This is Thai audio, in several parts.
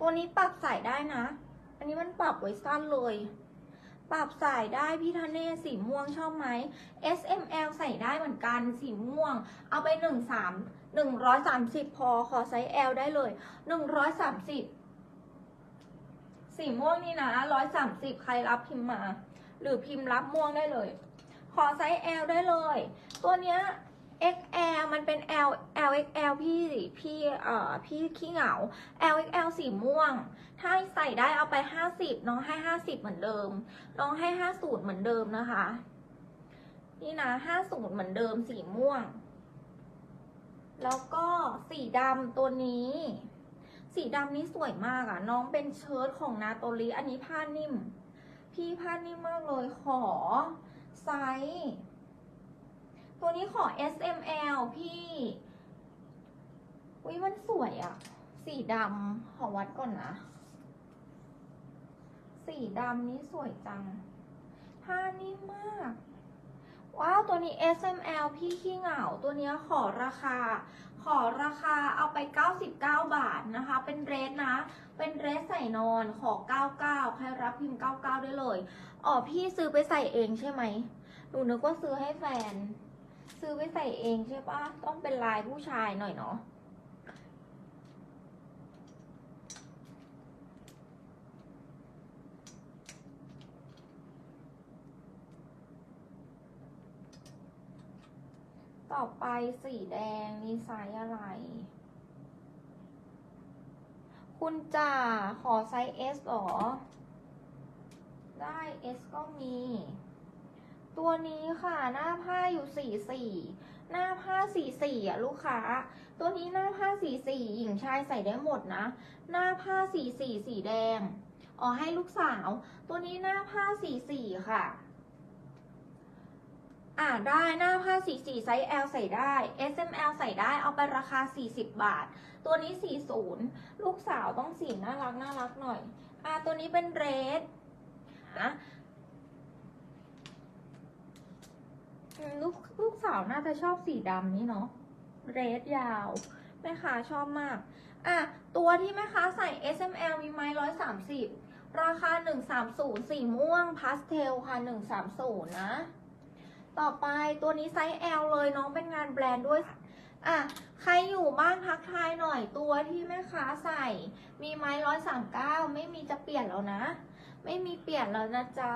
ตัวนี้ปรับใส่ได้นะ อันนี้มันปรับไว้สั้นเลย ปรับใส่ได้พี่ทะเนศสีม่วงชอบไหม S M L ใส่ได้เหมือนกันสีม่วง เอาไปหนึ่งสามหนึ่งร้อยสามสิบพอขอไซส์ L ได้เลยหนึ่งร้อยสามสิบสีม่วงนี่นะร้อยสามสิบใครรับพิมพ์มา หรือพิมพ์รับม่วงได้เลย ขอไซส์ L ได้เลย ตัวเนี้ย XL มันเป็น L LXL พี่พี่เอ่อพี่ขี้เหงา LXL สีม่วง ถ้าใส่ได้เอาไป 50 น้องให้ 50 เหมือนเดิม น้องให้ 50 เหมือนเดิมนะคะ นี่นะ 50 เหมือนเดิมสีม่วง แล้วก็สีดำตัวนี้ สีดำนี้สวยมากอะ่ะ น้องเป็นเชิ้ตของนาโตริอันนี้ผ้านิ่ม พี่ผ้านิ่มมากเลยขอไซส์ ตัวนี้ขอ S M L พี่วิมันสวยอะสีดำขอวัดก่อนนะ สีดำนี้สวยจังผ้านิ่มมาก ว้าว ตัวนี้ S M L พี่ขี้เหงา ตัวนี้ขอราคา ขอราคาเอาไป 99 บาทนะคะ เป็นเรสนะ เป็นเรสใส่นอนขอ 99 ใครรับพิมพ์ 99 ได้เลย อ๋อ พี่ซื้อไปใส่เองใช่ไหมหนูนึกว่าซื้อให้แฟน ซื้อไปใส่เองใช่ปะต้องเป็นลายผู้ชายหน่อยเนาะต่อไปสีแดงนี่ไซส์อะไร คุณจ่าขอไซส์ S หรอ ได้ S ก็มี ตัวนี้ค่ะหน้าผ้าอยู่สี่สี่หน้าผ้าสี่สี่อะลูกค้า ตัวนี้หน้าผ้าสี่สี่หญิงชายใส่ได้หมดนะ หน้าผ้าสี่สี่สีแดงอ๋อให้ลูกสาว ตัวนี้หน้าผ้าสี่สี่ค่ะอ่าได้หน้าผ้าสีสีไซส์ L ใส่ได้ S M L ใส่ได้เอาไปราคา 40 บาท ตัวนี้ 40 ลูกสาวต้องสีน่ารักน่ารักหน่อย อ่าตัวนี้เป็นเรดนะอืม ลูกลูกสาวน่าจะชอบสีดำนี่เนาะเรดยาว แม่ค้าชอบมาก อะ ตัวที่แม่ค้าใส่ S M L มีไม้130ราคา130สีม่วงพาสเทลค่ะ130นะ ต่อไปตัวนี้ไซส์ L เลยน้องเป็นงานแบรนด์ด้วย อะ ใครอยู่บ้านทักทายหน่อยตัวที่แม่ค้าใส่ มีไม้ร้อยสามเก้าไม่มีจะเปลี่ยนแล้วนะ ไม่มีเปลี่ยนแล้วนะจ๊ะ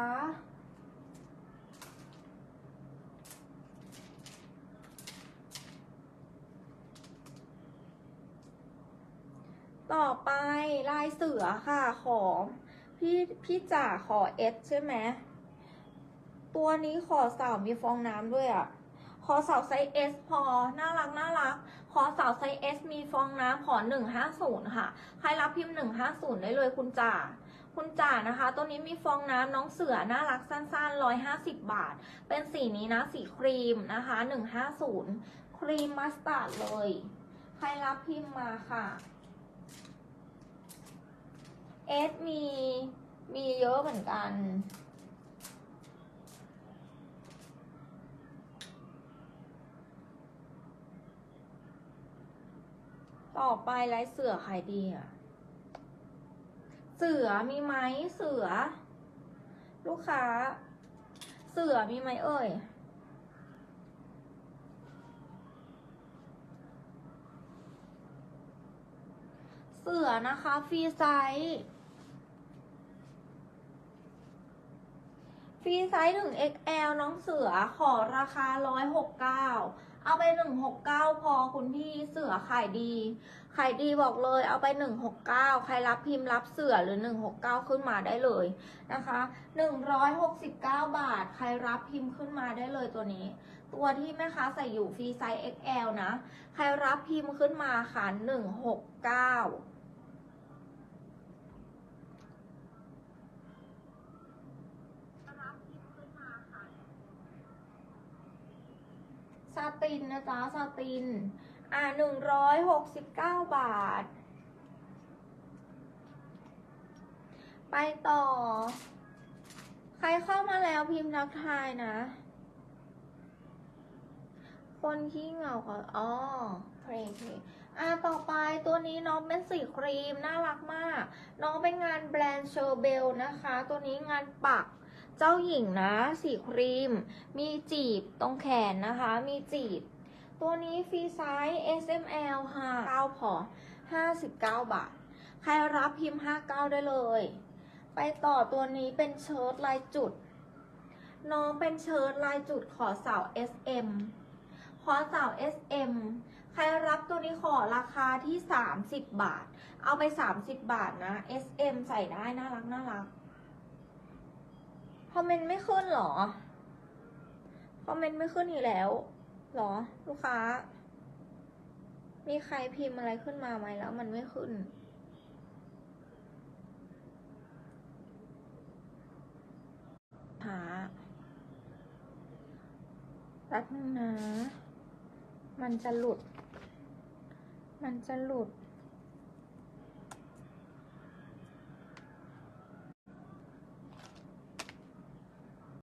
ต่อไปลายเสือค่ะขอพี่พี่จ๋าขอเอสใช่ไหมตัวนี้ขอสาวมีฟองน้ำด้วยอะ่ะ ขอสาวไซส์ S พอ น่ารักน่ารัก ขอสาวไซส์ S มีฟองน้ำขอ150ค่ะ ใครรับพิมพ์150ได้เลยคุณจ่าคุณจ่านะคะ ตัวนี้มีฟองน้ำน้องเสือ น่ารักสั้นๆ150บบาท เป็นสีนี้นะ สีครีมนะคะ150ครีมมัสตาร์ดเลย ใครรับพิมพ์มาค่ะ S มีมีเยอะเหมือนกัน ต่อไปลายเสือใครดีอะ เสือมีไหมเสือ ลูกค้า เสือมีไหมเอ่ย เสือนะคะ ฟรีไซส์ฟรีไซส์ถึง XL น้องเสือขอราคา 169 เอาไป 169 พอคุณพี่เสือขายดีขายดีบอกเลยเอาไป 169 ใครรับพิมพ์รับเสือหรือ 169 ขึ้นมาได้เลยนะคะ 169 บาท ใครรับพิมพ์ขึ้นมาได้เลยตัวนี้ ตัวที่แม่ค้าใส่อยู่ฟรีไซส์ XL นะ ใครรับพิมพ์ขึ้นมาค่ะ169 ซาตินนะจ๊ะซาติน อ่าหนึ่งร้อยหกสิบเก้าบาท ไปต่อ ใครเข้ามาแล้วพิมพ์ทักทายนะ คนขี้เหงาก็อ๋อเพลงเพลงอ่าต่อไปตัวนี้น้องเป็นสีครีม น่ารักมาก น้องเป็นงานแบรนด์เชอร์เบลนะคะ ตัวนี้งานปัก เจ้าหญิงนะ สีครีม มีจีบตรงแขนนะคะ มีจีบ ตัวนี้ฟรีไซส์ S M L ค่ะ9พอ59 บาท ใครรับพิมพ์ 59 ได้เลย ไปต่อตัวนี้เป็นเชิ้ตลายจุด น้องเป็นเชิ้ตลายจุดขอเสา S M ขอเสา S M ใครรับตัวนี้ขอราคาที่ 30 บาท เอาไป 30 บาทนะ S M ใส่ได้น่ารักน่ารัก คอมเมนต์ไม่ขึ้นหรอ คอมเมนต์ไม่ขึ้นอีกแล้วหรอ ลูกค้า มีใครพิมพ์อะไรขึ้นมาไหมแล้วมันไม่ขึ้น หาแป๊บนึงนะ มันจะหลุด มันจะหลุด